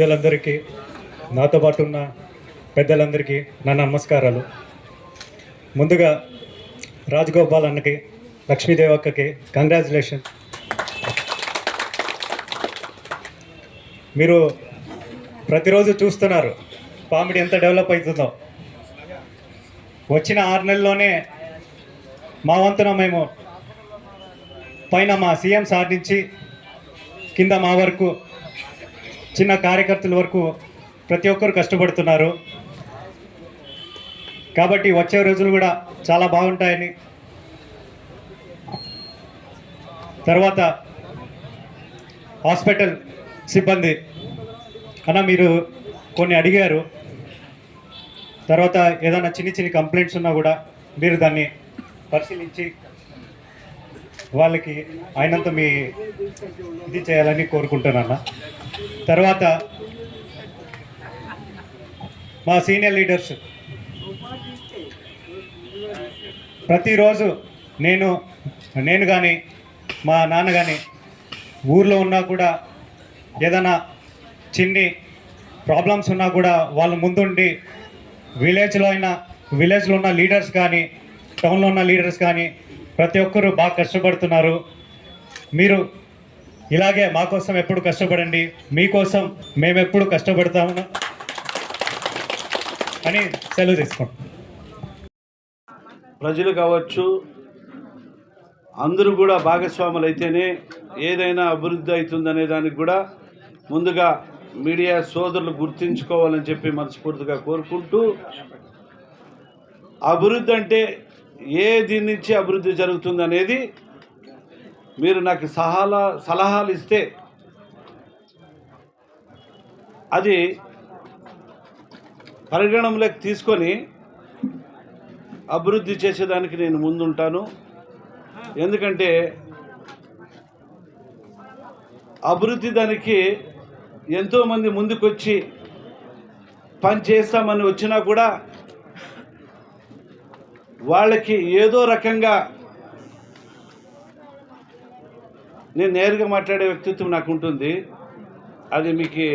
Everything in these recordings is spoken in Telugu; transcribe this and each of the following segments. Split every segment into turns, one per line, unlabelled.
పెద్దలందరికీ నాతో పాటు ఉన్న పెద్దలందరికీ నా నమస్కారాలు. ముందుగా రాజగోపాల్ అన్నకి లక్ష్మీదేవి అక్కకి కంగ్రాచులేషన్ మీరు ప్రతిరోజు చూస్తున్నారు పామిడి ఎంత డెవలప్ అవుతుందో. వచ్చిన ఆరు నెలల్లోనే మా వంతున మేము పైన మా సీఎం సార్ నుంచి కింద మా వరకు చిన్న కార్యకర్తల వరకు ప్రతి ఒక్కరు కష్టపడుతున్నారు. కాబట్టి వచ్చే రోజులు కూడా చాలా బాగుంటాయని. తర్వాత హాస్పిటల్ సిబ్బంది అన్న మీరు కొన్ని అడిగారు. తర్వాత ఏదైనా చిన్ని చిన్ని కంప్లైంట్స్ ఉన్నా కూడా మీరు దాన్ని పరిశీలించి వాళ్ళకి అయినంత మీ ఇది చేయాలని కోరుకుంటున్నాను. తర్వాత మా సీనియర్ లీడర్స్ ప్రతిరోజు నేను నేను కానీ మా నాన్న కానీ ఊర్లో ఉన్నా కూడా ఏదైనా చిన్ని ప్రాబ్లమ్స్ ఉన్నా కూడా వాళ్ళు ముందుండి విలేజ్లో అయినా విలేజ్లో ఉన్న లీడర్స్ కానీ టౌన్లో ఉన్న లీడర్స్ కానీ ప్రతి ఒక్కరూ బాగా కష్టపడుతున్నారు. మీరు ఇలాగే మా కోసం ఎప్పుడు కష్టపడండి మీకోసం మేము ఎప్పుడు కష్టపడతాము అని సెలవు తీసుకోండి.
ప్రజలు కావచ్చు అందరూ కూడా భాగస్వాములు అయితేనే ఏదైనా అభివృద్ధి అవుతుందనే దానికి కూడా ముందుగా మీడియా సోదరులు గుర్తించుకోవాలని చెప్పి మనస్ఫూర్తిగా కోరుకుంటూ అభివృద్ధి అంటే ఏ దీని నుంచి అభివృద్ధి జరుగుతుంది అనేది మీరు నాకు సహాలా సలహాలు ఇస్తే అది పరిగణంలోకి తీసుకొని అభివృద్ధి చేసేదానికి నేను ముందుంటాను. ఎందుకంటే అభివృద్ధి దానికి ఎంతోమంది ముందుకొచ్చి పని చేస్తామని వచ్చినా కూడా వాళ్ళకి ఏదో రకంగా నేను నేరుగా మాట్లాడే వ్యక్తిత్వం నాకు ఉంటుంది అది మీకు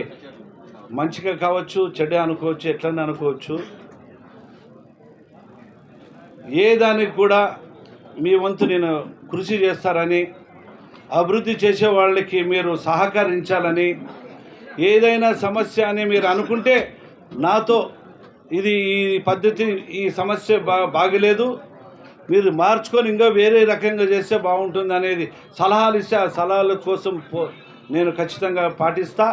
మంచిగా కావచ్చు చెడ్డ అనుకోవచ్చు ఎట్లన్నా అనుకోవచ్చు. ఏ దానికి కూడా మీ వంతు నేను కృషి చేస్తారని అభివృద్ధి చేసే వాళ్ళకి మీరు సహకరించాలని ఏదైనా సమస్య అని మీరు అనుకుంటే నాతో ఇది ఈ పద్ధతి ఈ సమస్య బా బాగలేదు. మీరు మార్చుకొని ఇంకా వేరే రకంగా చేస్తే బాగుంటుంది అనేది సలహాలు ఇస్తే ఆ సలహాల కోసం నేను ఖచ్చితంగా పాటిస్తా.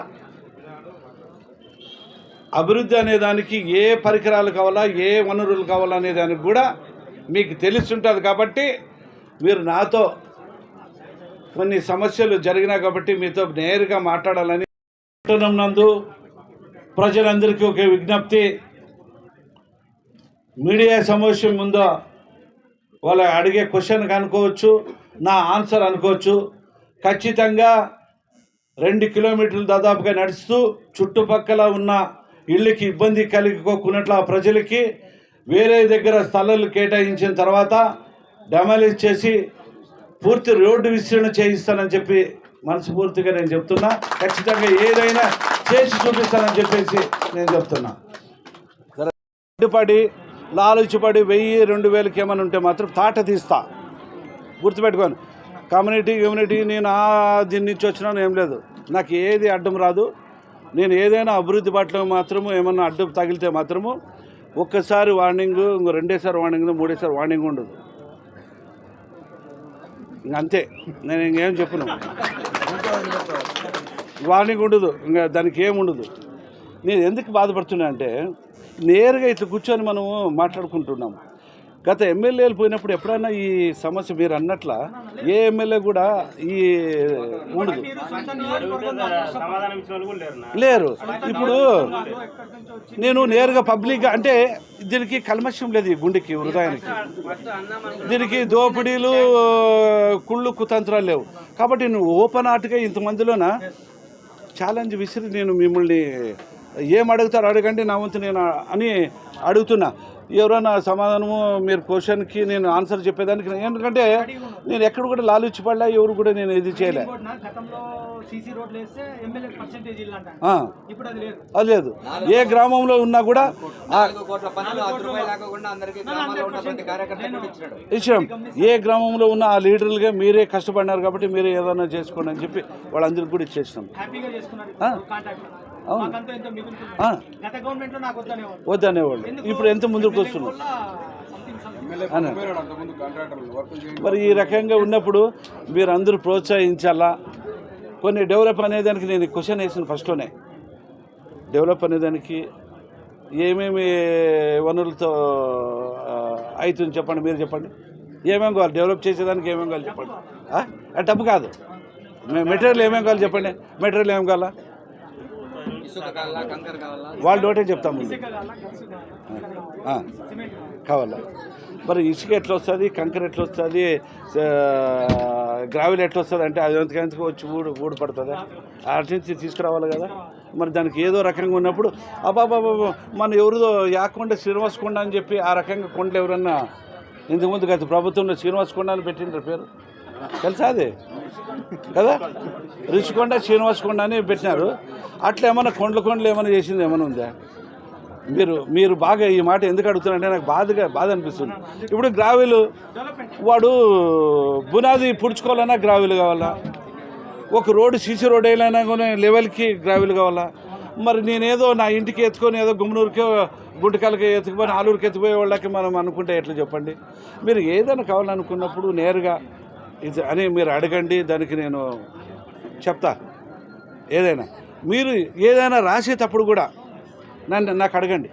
అభివృద్ధి అనే దానికి ఏ పరికరాలు కావాలా ఏ వనరులు కావాలా అనే దానికి కూడా మీకు తెలిసి ఉంటుంది కాబట్టి మీరు నాతో కొన్ని సమస్యలు జరిగినాయి కాబట్టి మీతో నేరుగా మాట్లాడాలని నందు. ప్రజలందరికీ ఒక విజ్ఞప్తి. మీడియా సమావేశం ముందు వాళ్ళు అడిగే క్వశ్చన్ అనుకోవచ్చు నా ఆన్సర్ అనుకోవచ్చు. ఖచ్చితంగా రెండు కిలోమీటర్లు దాదాపుగా నడుస్తూ చుట్టుపక్కల ఉన్న ఇళ్ళకి ఇబ్బంది కలిగికోకున్నట్లు ఆ ప్రజలకి వేరే దగ్గర స్థలాలు కేటాయించిన తర్వాత డెమాలిజ్ చేసి పూర్తి రోడ్డు విస్తరణ చేయిస్తానని చెప్పి మనస్ఫూర్తిగా నేను చెప్తున్నా. ఖచ్చితంగా ఏదైనా చేసి చూపిస్తానని చెప్పేసి నేను చెప్తున్నా. అడ్డుపడి లాలుచిపడి వెయ్యి రెండు వేలకి ఏమైనా ఉంటే మాత్రం తాట తీస్తా. గుర్తుపెట్టుకోను కమ్యూనిటీ కమ్యూనిటీ నేను ఆ దీని నుంచి వచ్చినాను ఏం లేదు. నాకు ఏది అడ్డం రాదు. నేను ఏదైనా అభివృద్ధి పట్ల మాత్రము ఏమన్నా అడ్డు తగిలితే మాత్రము ఒక్కసారి వార్నింగ్ ఇంకో రెండేసారి వార్నింగ్ మూడేసారి వార్నింగ్ ఉండదు. ఇంక అంతే. నేను ఇంకేం చెప్పను. వార్నింగ్ ఉండదు. ఇంకా దానికి ఏముండదు ఉండదు. నేను ఎందుకు బాధపడుతున్నా అంటే నేరుగా ఇట్లా కూర్చొని మనము మాట్లాడుకుంటున్నాము. గత ఎమ్మెల్యేలు పోయినప్పుడు ఎప్పుడైనా ఈ సమస్య మీరు అన్నట్ల ఏ ఎమ్మెల్యే కూడా ఈ ఉండదు.
లేరు.
లేరు ఇప్పుడు నేను నేరుగా పబ్లిక్గా అంటే దీనికి కల్మషం లేదు ఈ గుండెకి హృదయానికి. దీనికి దోపిడీలు కుళ్ళు కుతంత్రాలు లేవు. కాబట్టి నువ్వు ఓపెన్ ఆర్ట్గా ఇంతమందిలోన ఛాలెంజ్ విసిరి నేను మిమ్మల్ని ఏం అడుగుతారు అడగండి నా వంతు నేను అని అడుగుతున్నా. ఎవరైనా సమాధానము మీరు క్వశ్చన్కి నేను ఆన్సర్ చెప్పేదానికి ఎందుకంటే నేను ఎక్కడ కూడా లాలుచిపడలే ఎవరు కూడా నేను ఇది చేయలే.
అది లేదు.
అది లేదు. ఏ గ్రామంలో ఉన్నా కూడా ఇచ్చాం ఏ గ్రామంలో ఉన్న ఆ లీడర్లుగా మీరే కష్టపడినారు కాబట్టి మీరే ఏదైనా చేసుకోండి అని చెప్పి వాళ్ళందరికీ కూడా ఇచ్చేసినాం. అవును.
మాకంతా ఎంత మిగులుతుంది?
ఆ,
గత గవర్నమెంట్లో నాకు వద్దనేవాళ్ళు.
ఇప్పుడు ఎంత ముందుకు వస్తున్నారు? మరి ఈ రకంగా ఉన్నప్పుడు మీరు అందరూ ప్రోత్సహించాలా? కొన్ని డెవలప్ అనేదానికి నేను క్వశ్చన్ వేసిన ఫస్ట్లోనే డెవలప్ అనేదానికి ఏమేమి వనరులతో అవుతుంది చెప్పండి మీరు చెప్పండి. ఏమేమి కావాలి? డెవలప్ చేసేదానికి ఏమేమి కావాలి చెప్పండి. ఆ? డబ్బు కాదు. మెటీరియల్ ఏమేమి కావాలి చెప్పండి. మెటీరియల్ ఏమేమి కావాలా
ఇసుక కావాలా కంకర కావాలా
వాళ్ళు.
సిమెంట్ కావాలా.
కావాలా? మరి ఇసుక ఎట్లా వస్తుంది కంకర ఎట్లా వస్తుంది గ్రావెల్ ఎట్లా వస్తుంది అంటే అది ఎంతకెంతకు వచ్చి ఊడు ఊడు పడుతుంది? అటు నుంచి తీసుకురావాలి కదా. మరి దానికి ఏదో రకంగా ఉన్నప్పుడు అబ్బాబాబా మన ఎవరిదో యాకొండ శ్రీనివాస్ కొండ అని చెప్పి ఆ రకంగా కొండలు ఎవరన్నా ఇంతకుముందు గత ప్రభుత్వంలో శ్రీనివాస్ కొండ అని పెట్టిండ్రు పేరు? తెలుసా అది? కదా? రుచికొండ శ్రీనివాస కొండ అని పెట్టినారు. అట్లా ఏమైనా కొండల కొండలు ఏమైనా చేసింది ఏమైనా ఉందా? మీరు మీరు బాగా ఈ మాట ఎందుకు అడుగుతున్నారంటే నాకు బాధగా బాధ అనిపిస్తుంది. ఇప్పుడు గ్రావెలు వాడు బునాది పుడుచుకోవాలన్నా గ్రావెలు కావాలా? ఒక రోడ్డు సీసీ రోడ్ అయినా కూడా లెవెల్కి గ్రావెలు కావాలా? మరి నేనేదో నా ఇంటికి ఎత్తుకొని ఏదో గుమ్మనూరుకి గుంటకాలకి ఎత్తుకుపోయి ఆలూరుకి ఎత్తుకుపోయే వాళ్ళకి మనం అనుకుంటే ఎట్లా చెప్పండి? మీరు ఏదైనా కావాలనుకున్నప్పుడు నేరుగా ఇది అని మీరు అడగండి దానికి నేను చెప్తా. ఏదైనా. మీరు ఏదైనా రాసేటప్పుడు కూడా నన్ను నాకు అడగండి.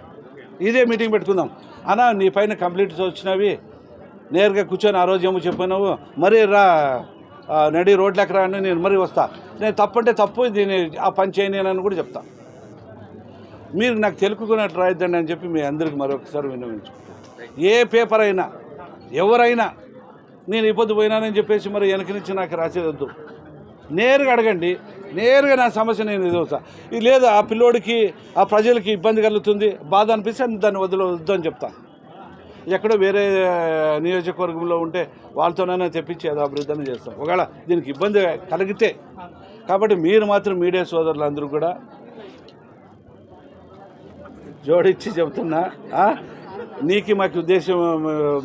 ఇదే మీటింగ్ పెట్టుకుందాం. అన్నా నీ పైన కంప్లీట్స్ వచ్చినవి నేరుగా కూర్చొని ఆ రోజు ఏమో చెప్పినావు మరీ రా నడి రోడ్లకు రా అని నేను మరీ వస్తా. నేను తప్పంటే తప్పు దీన్ని ఆ పని చేయని అని కూడా చెప్తా. మీరు నాకు తెలుపుకున్నట్టు రాయొద్దండి అని చెప్పి మీ అందరికి మరొకసారి విన్నవించుకుంటాను ఏ పేపర్ అయినా ఎవరైనా నేను ఇబ్బంది పోయినానని చెప్పేసి మరి వెనక నుంచి నాకు రాసేదొద్దు నేరుగా అడగండి. నేరుగా నా సమస్య నేను ఎదుగుతా ఇది లేదు ఆ పిల్లోడికి ఆ ప్రజలకి ఇబ్బంది కలుగుతుంది బాధ అనిపిస్తే దాన్ని వదిలవద్దు అని చెప్తా. ఎక్కడో వేరే నియోజకవర్గంలో ఉంటే వాళ్ళతోనైనా తెప్పించి ఏదో అభివృద్ధి అని చేస్తాం. ఒకవేళ దీనికి ఇబ్బంది కలిగితే. కాబట్టి మీరు మాత్రం మీడియా సోదరులందరూ కూడా జోడించి చెబుతున్నా నీకు మాకు ఉద్దేశం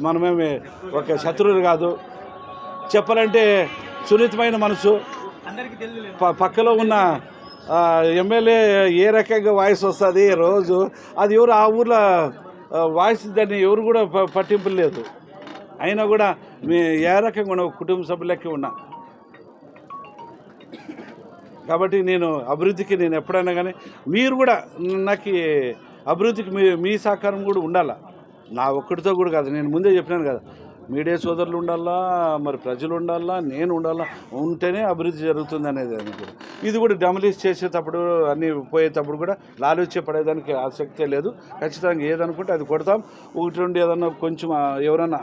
మనమేమి ఒక శత్రువులు కాదు. చెప్పాలంటే సున్నితమైన మనసు. పక్కలో ఉన్న ఎమ్మెల్యే ఏ రకంగా వాయిస్ వస్తుంది రోజు అది ఎవరు ఆ ఊర్లో వాయిస్ దాన్ని ఎవరు కూడా పట్టింపు లేదు. అయినా కూడా మీ ఏ రకంగా ఉన్న కుటుంబ సభ్యులకి ఉన్నా. కాబట్టి నేను అభివృద్ధికి నేను ఎప్పుడైనా కానీ మీరు కూడా నాకు అభివృద్ధికి మీ మీ సహకారం కూడా ఉండాలా? నా ఒక్కడితో కూడా కాదు నేను ముందే చెప్పినాను కదా. మీడియా సోదరులు ఉండాలా మరి ప్రజలు ఉండాలా నేను ఉండాలా ఉంటేనే అభివృద్ధి జరుగుతుంది అనేది కూడా. ఇది కూడా డెమలిష్ చేసేటప్పుడు అన్నీ పోయేటప్పుడు కూడా లాలూచే పడేదానికి ఆసక్తే లేదు. ఖచ్చితంగా ఏదనుకుంటే అది కొడతాం. ఒకటి రెండు ఏదన్నా కొంచెం ఎవరన్నా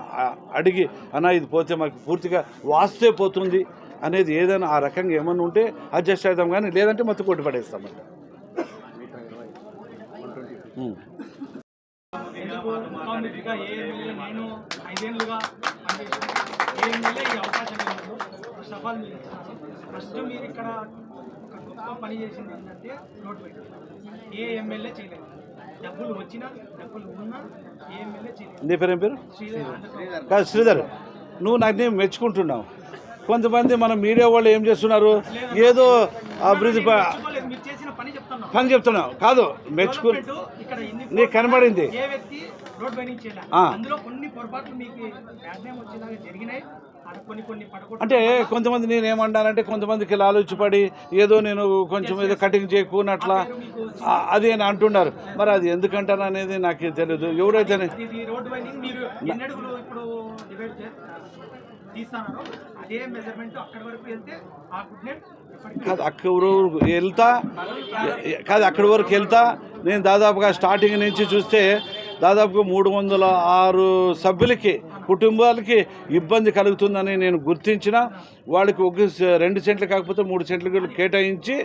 అడిగి అన్న ఇది పోతే మాకు పూర్తిగా వాస్తే పోతుంది అనేది ఏదైనా ఆ రకంగా ఏమన్నా ఉంటే అడ్జస్ట్ అవుతాం కానీ లేదంటే మొత్తం కొట్టి పడేస్తాం
కాంగ్రెస్గా ఏ ఎమ్మెల్యే నేను ఐదేళ్ళుగా పనిచేసాను ఏ ఎమ్మెల్యే ఈ అవకాశం ఇవ్వదు ఫస్ట్ ఆఫ్ ఆల్ మీరు ఫస్ట్ మీరు ఇక్కడ ఒక గొప్ప పని చేసింది ఏంటంటే రోడ్ పెట్టారు ఏ ఎమ్మెల్యే చేయలేదు. డబ్బులు వచ్చినా డబ్బులు ఉన్నా ఏ ఎమ్మెల్యే చేయలేదు.
నీ పేరు ఏం పేరు కాదు శ్రీధర్. నువ్వు నాకు నేను మెచ్చుకుంటున్నావు. కొంతమంది మన మీడియా వాళ్ళు ఏం చేస్తున్నారు? ఏదో అభివృద్ధి
పని చెప్తున్నాం.
పని చెప్తున్నావు. కాదు మెచ్చుకు నీకు కనబడింది. అంటే కొంతమంది నేను ఏమంటానంటే కొంతమందికి లాలుచిపడి ఏదో నేను కొంచెం ఏదో కటింగ్ చేయకున్నట్లా. ఆ, అది అని అంటున్నారు. మరి అది ఎందుకంటారు అనేది నాకు తెలియదు ఎవరైతే కాదు అక్కడి వరకు వెళ్తా కాదు అక్కడి వరకు వెళ్తా. నేను దాదాపుగా స్టార్టింగ్ నుంచి చూస్తే దాదాపుగా మూడు వందల ఆరు సభ్యులకి కుటుంబాలకి ఇబ్బంది కలుగుతుందని నేను గుర్తించిన. వాళ్ళకి ఒక రెండు సెంట్లు కాకపోతే మూడు సెంట్లు కేటాయించి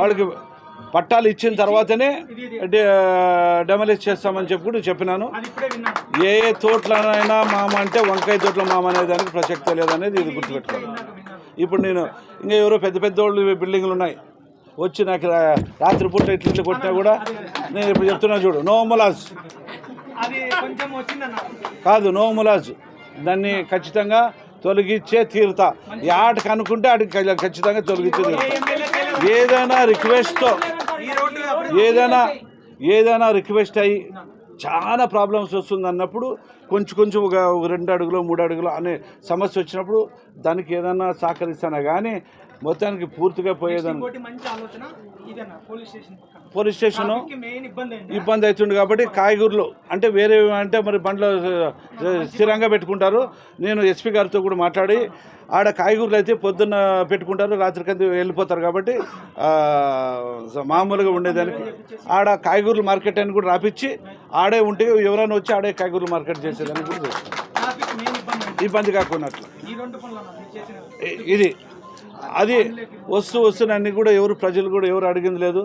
వాళ్ళకి పట్టాలు ఇచ్చిన తర్వాతనే డెమలిష్ చేస్తామని చెప్పి కూడా చెప్పినాను. ఏ ఏ తోటలనైనా మామ అంటే వంకాయ తోటల మామ అనే దానికి ప్రసక్తే లేదనేది ఇది గుర్తుపెట్టుకోవాలి. ఇప్పుడు నేను ఇంకా ఎవరో పెద్ద పెద్ద వాళ్ళు బిల్డింగ్లు ఉన్నాయి. వచ్చి నాకు రాత్రిపూట ఇట్ల ఇట్లా కొట్టినా కూడా నేను ఇప్పుడు చెప్తున్నా చూడు నో ములాజ్
అది కొంచెం వచ్చిందన్న
కాదు నో ములాజ్. దాన్ని ఖచ్చితంగా తొలగించే తీరుతా. ఆటకు అనుకుంటే ఆడికి ఖ- ఖచ్చితంగా తొలగించే ఏదైనా రిక్వెస్ట్తో ఏదైనా ఏదైనా రిక్వెస్ట్ అయ్యి చాలా ప్రాబ్లమ్స్ వస్తుంది అన్నప్పుడు కొంచెం కొంచెం ఒక రెండు అడుగులు మూడు అడుగులు అనే సమస్య వచ్చినప్పుడు దానికి ఏదైనా సహకరిస్తానా? కానీ మొత్తానికి పూర్తిగా పోయేదాన్ని
పోలీస్ స్టేషన్ ఇబ్బంది
అవుతుంది కాబట్టి కాయగూరలు అంటే వేరే అంటే మరి బండ్లో స్థిరంగా పెట్టుకుంటారు. నేను ఎస్పీ గారితో కూడా మాట్లాడి ఆడ కాయగూరలు అయితే పొద్దున్న పెట్టుకుంటారు రాత్రికంతా వెళ్ళిపోతారు కాబట్టి మామూలుగా ఉండేదానికి. ఆడ కాయగూరల మార్కెట్ అని కూడా రాపిచ్చి ఆడే ఉంటే ఎవరైనా వచ్చి ఆడే కాయగూరల మార్కెట్ చేసేదానికి కూడా చేస్తాం
ఇబ్బంది
ఇ- ఇది అది వస్తూ వస్తున్న అన్ని కూడా ఎవరు ప్రజలు కూడా ఎవరు అడిగింది లేదు.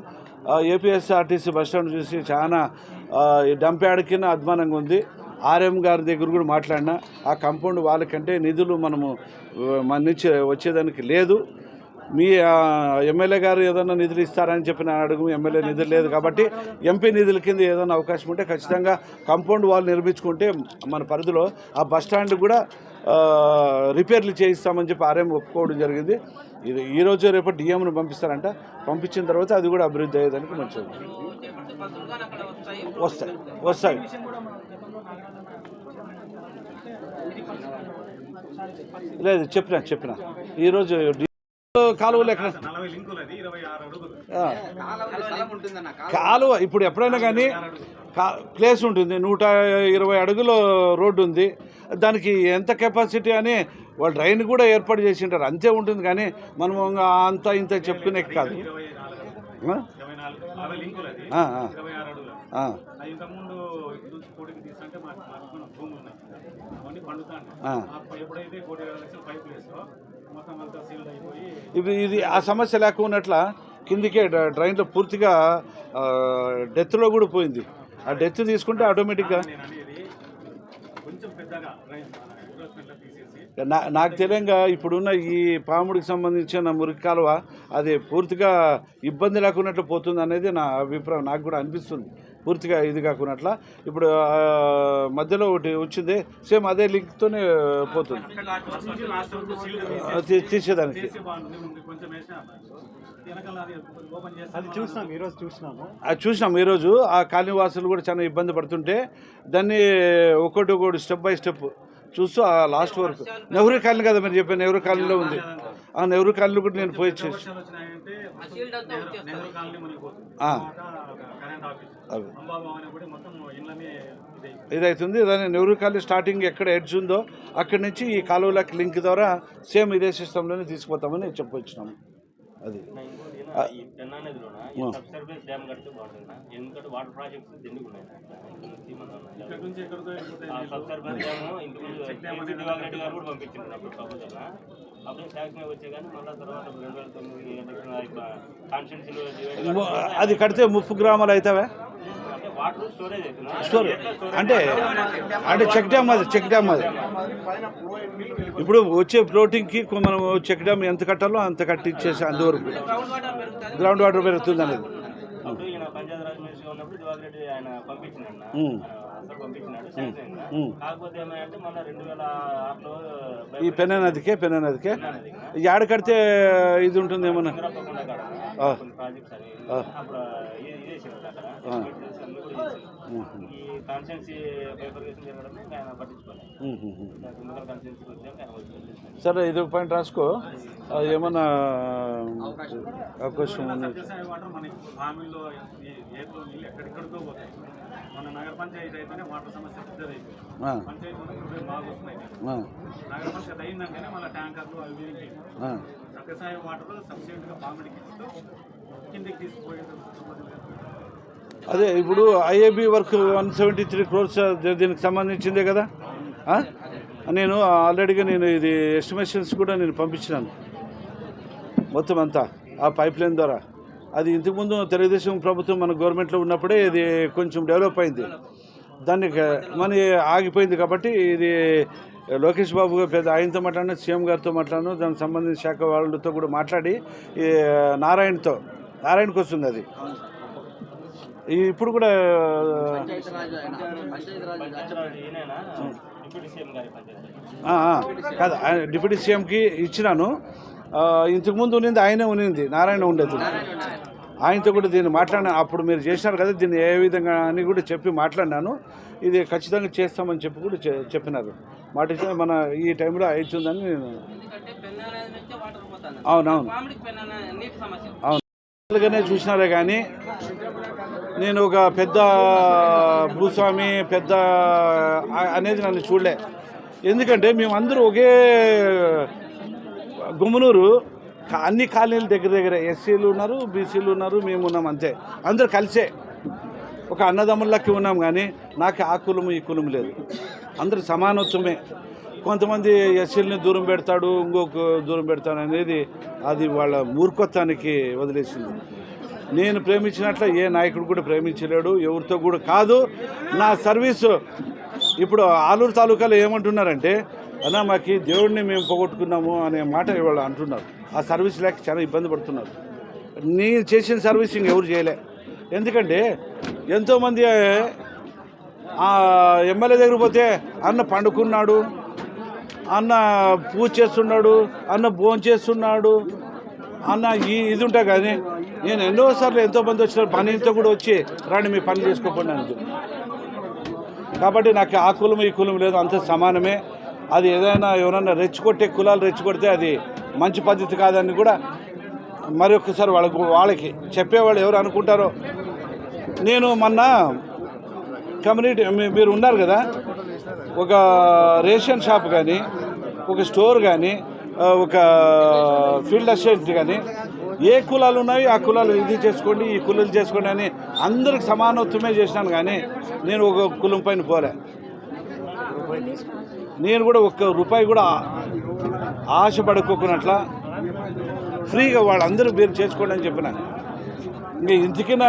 ఏపీఎస్ఆర్టీసీ బస్ స్టాండ్ చూసి చాలా ఈ డంప్ యార్డ్ కింద అధ్వానంగా ఉంది. ఆర్ఎం గారి దగ్గర కూడా మాట్లాడినా ఆ కంపౌండ్ వాళ్ళకంటే నిధులు మనము మన నుంచి వచ్చేదానికి లేదు. మీ ఎమ్మెల్యే గారు ఏదైనా నిధులు ఇస్తారని చెప్పిన అడుగు ఎమ్మెల్యే నిధులు లేదు కాబట్టి ఎంపీ నిధుల కింద ఏదైనా అవకాశం ఉంటే ఖచ్చితంగా కాంపౌండ్ వాల్ నిర్మించుకుంటే మన పరిధిలో ఆ బస్ స్టాండ్ కూడా రిపేర్లు చేయిస్తామని చెప్పి ఆర్ఎం ఒప్పుకోవడం జరిగింది. ఇది ఈరోజు రేపు డిఎంను పంపిస్తారంట. పంపించిన తర్వాత అది కూడా అభివృద్ధి అయ్యేదానికి మంచిది. వస్తాయి వస్తాయి. లేదు చెప్పిన చెప్పిన. ఈరోజు కాలువలు ఎక్కడ
స్థలం ఉంటుందన్న కాలువ
కాలువ ఇప్పుడు ఎప్పుడైనా కానీ ప్లేస్ ఉంటుంది నూట ఇరవై అడుగుల రోడ్డు ఉంది. దానికి ఎంత కెపాసిటీ అని వాళ్ళు డ్రైన్ కూడా ఏర్పాటు చేసి ఉంటారు అంతే ఉంటుంది కానీ మనం ఇంకా అంత ఇంత చెప్పుకునే కాదు.
ఎప్పుడైతే కోటి లక్షలు పైప్
ఇది ఇది ఆ సమస్య లేకున్నట్ల కిందికే డ్రైన్లో పూర్తిగా డెత్లో కూడా పోయింది. ఆ డెత్ తీసుకుంటే ఆటోమేటిక్గా నా నాకు తెలియంగా ఇప్పుడున్న ఈ పాముడికి సంబంధించిన మురికి కాలువ అది పూర్తిగా ఇబ్బంది లేకున్నట్లు పోతుంది అనేది నా అభిప్రాయం నాకు కూడా అనిపిస్తుంది. పూర్తిగా ఇది కాకున్నట్ల. ఇప్పుడు మధ్యలో ఒకటి వచ్చింది సేమ్ అదే లింక్తోనే పోతుంది. తీసేదానికి.
అది
చూసినాం ఈరోజు చూసినాము.
అది చూసినాం ఈరోజు ఆ కాలనీవాసులు కూడా చాలా ఇబ్బంది పడుతుంటే దాన్ని ఒకటి ఒకటి స్టెప్ బై స్టెప్ చూస్తూ ఆ లాస్ట్ వరకు. నెహ్రూ కాలనీ కదా మీరు చెప్పాను నెహ్రూ కాలనీలో ఉంది. ఆ నెహ్రూ కాలనీ కూడా నేను పోయి ఇదైతుంది. దాని నెహ్రూ కాలనీ స్టార్టింగ్ ఎక్కడ ఎడ్జ్ ఉందో అక్కడి నుంచి ఈ కాలువలకి లింక్ ద్వారా సేమ్ ఇదే సిస్టంలోనే తీసుకుపోతామని చెప్పొచ్చినాము అది.
డ్యామ్ కడితే బాగుంటుంది? ఎందుకంటే వాటర్ ప్రాజెక్ట్స్ దండిగా ఉన్నాయి.
ఇక్కడ నుంచి ఎక్కడికో వెళ్ళిపోతాయి
ఆ సబ్సర్ఫేస్ డ్యామ్ ఇంతకు కేసీ దివాకర్ రెడ్డి గారు కూడా పంపించింది అప్పుడు ప్రపోజల్ అప్పుడు శాంక్షన్ వచ్చే కానీ మళ్ళీ తర్వాత రెండు వేల తొమ్మిది కాన్స్టిట్యూన్సీలో
అది కడితే ముప్పు గ్రామాలు అవుతావా
స్టోరేజ్
అంటే అంటే చెక్ డ్యామ్ అది చెక్ డ్యామ్ అది. ఇప్పుడు వచ్చే ఫ్లోటింగ్కి మనం చెక్ డ్యామ్ ఎంత కట్టాలో అంత కట్టించేసి అంతవరకు. గ్రౌండ్ వాటర్ పెరుగుతుంది అనేది. ఈ పెన్న నదికే పెన్న నదికే. యాడ కడితే ఇది ఉంటుంది ఏమన్నా
ఈ కాన్స్టెన్సీ ఆయన పట్టించుకోలేదు. వచ్చి
సరే ఇది ఒక పాయింట్ రాసుకో. అది ఏమన్నా అవకాశం. ఉంది.
మనకి హామీలో నీళ్ళు ఎక్కడెక్కడికో పోతాయి. మన నగర పంచాయతీ అయితేనే వాటర్ సమస్య పెద్దది పంచాయతీ బాగా వస్తున్నాయి.
ఆ,
నగర పంచాయతీ అయిందంటేనే మళ్ళీ ట్యాంకర్లు అవి. సత్యసాయి వాటర్ సబ్సిడీగా పామిడికి ఇస్తూ కిందికి తీసుకుపోయేది
అదే ఇప్పుడు I A B work one seventy three crores దీనికి సంబంధించిందే కదా? నేను ఆల్రెడీగా నేను ఇది ఎస్టిమేషన్స్ కూడా నేను పంపించినాను. మొత్తం అంతా ఆ పైప్ లైన్ ద్వారా. అది ఇంతకుముందు తెలుగుదేశం ప్రభుత్వం మన గవర్నమెంట్లో ఉన్నప్పుడే ఇది కొంచెం డెవలప్ అయింది. దాన్ని మన ఆగిపోయింది కాబట్టి ఇది లోకేష్ బాబు పెద్ద ఆయనతో మాట్లాడిన సీఎం గారితో మాట్లాడిన దానికి సంబంధించిన శాఖ వాళ్ళతో కూడా మాట్లాడి ఈ నారాయణతో నారాయణకు వస్తుంది అది. ఇప్పుడు కూడా కాదు డిప్యూటీ సీఎంకి ఇచ్చినాను. ఇంతకుముందు ఉన్నింది ఆయనే ఉన్నింది నారాయణ ఉండేది. ఆయనతో కూడా దీన్ని మాట్లాడినా అప్పుడు మీరు చేసినారు కదా దీన్ని ఏ విధంగా అని కూడా చెప్పి మాట్లాడినాను. ఇది ఖచ్చితంగా చేస్తామని చెప్పి కూడా చెప్పినారు. మాట మన ఈ టైంలో అవుతుందని నేను అవునవును. అవును. చూసినారే కానీ నేను ఒక పెద్ద భూస్వామి పెద్ద అనేది నన్ను చూడలే. ఎందుకంటే మేమందరూ ఒకే గుమ్మనూరు కా- అన్ని కాలనీల దగ్గర దగ్గర ఎస్సీలు ఉన్నారు బీసీలు ఉన్నారు మేము ఉన్నాం అంతే. అందరూ కలిసే. ఒక అన్నదమ్ములకి ఉన్నాం కానీ నాకు ఆ కులం ఈ కులం లేదు. అందరూ సమానత్వమే. కొంతమంది ఎస్సీలని దూరం పెడతాడు ఇంకొక దూరం పెడతాడు అనేది అది వాళ్ళ మూర్ఖత్వానికి వదిలేసింది. నేను ప్రేమించినట్ల ఏ నాయకుడు కూడా ప్రేమించలేడు ఎవరితో కూడా కాదు. నా సర్వీసు ఇప్పుడు ఆలూరు తాలూకాలో ఏమంటున్నారంటే అన్న మాకు దేవుడిని మేము పోగొట్టుకున్నాము అనే మాట ఇవాళ అంటున్నారు. ఆ సర్వీస్ లేక చాలా ఇబ్బంది పడుతున్నారు. నేను చేసిన సర్వీసింగ్ ఎవరు చేయలే. ఎందుకంటే ఎంతోమంది ఆ ఎమ్మెల్యే దగ్గర పోతే అన్న పండుకున్నాడు అన్న పూజ చేస్తున్నాడు అన్న భోజనం చేస్తున్నాడు అన్న ఈ ఇది ఉంటా కానీ నేను ఎన్నోసార్లు ఎంతోమంది వచ్చిన పనితో కూడా వచ్చి రాని మీ పని చేసుకోకుండా కాబట్టి నాకు ఆ కులం ఈ కులం లేదు అంత సమానమే. అది ఏదైనా ఎవరైనా రెచ్చగొట్టే కులాలు రెచ్చగొడితే అది మంచి పద్ధతి కాదని కూడా మరొకసారి వాళ్ళకు వాళ్ళకి చెప్పేవాళ్ళు ఎవరు అనుకుంటారో. నేను మొన్న కమ్యూనిటీ మీ- మీరు ఉన్నారు కదా ఒక రేషన్ షాప్ కానీ ఒక స్టోర్ కానీ ఒక ఫీల్డ్ అసిస్టెంట్ కానీ ఏ కులాలు ఉన్నాయి ఆ కులాలు ఇది చేసుకోండి ఈ కులాలు చేసుకోండి అని అందరికి సమానత్వమే చేసినాను కానీ నేను ఒక కులం పైన పోలే. నేను కూడా ఒక్క రూపాయి కూడా ఆశపడుకోకున్నట్ల ఫ్రీగా వాళ్ళందరూ మీరు చేసుకోండి అని చెప్పిన. ఇంకా ఇంతకిన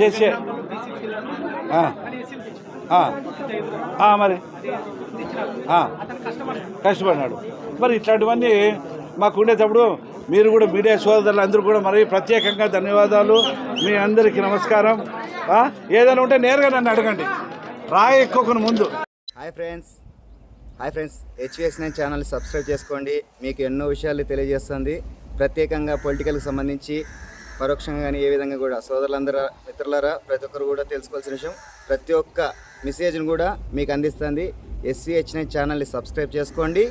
చేసే. మరి. కష్టపడినాడు మరి ఇట్లాంటివన్నీ మాకు ఉండేటప్పుడు మీరు కూడా మీడియా సోదరులు అందరూ కూడా మరి ప్రత్యేకంగా ధన్యవాదాలు. మీ అందరికీ నమస్కారం. ఏదైనా ఉంటే నేరుగా నన్ను అడగండి. రాయి ఎక్కువ ముందు.
Hi friends. Hi friends. H V S nine channel subscribe చేసుకోండి. మీకు ఎన్నో విషయాలు తెలియజేస్తుంది. ప్రత్యేకంగా పొలిటికల్కి సంబంధించి పరోక్షంగా కానీ ఏ విధంగా కూడా సోదరులందరూ మిత్రులారా ప్రతి ఒక్కరు కూడా తెలుసుకోవాల్సిన విషయం ప్రతి ఒక్క మెసేజ్ని కూడా మీకు అందిస్తుంది. ఎస్విహెచ్ నైన్ ఛానల్ని సబ్స్క్రైబ్ చేసుకోండి.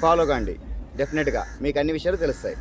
ఫాలో కాండి. డెఫినెట్గా మీకు అన్ని విషయాలు తెలుస్తాయి.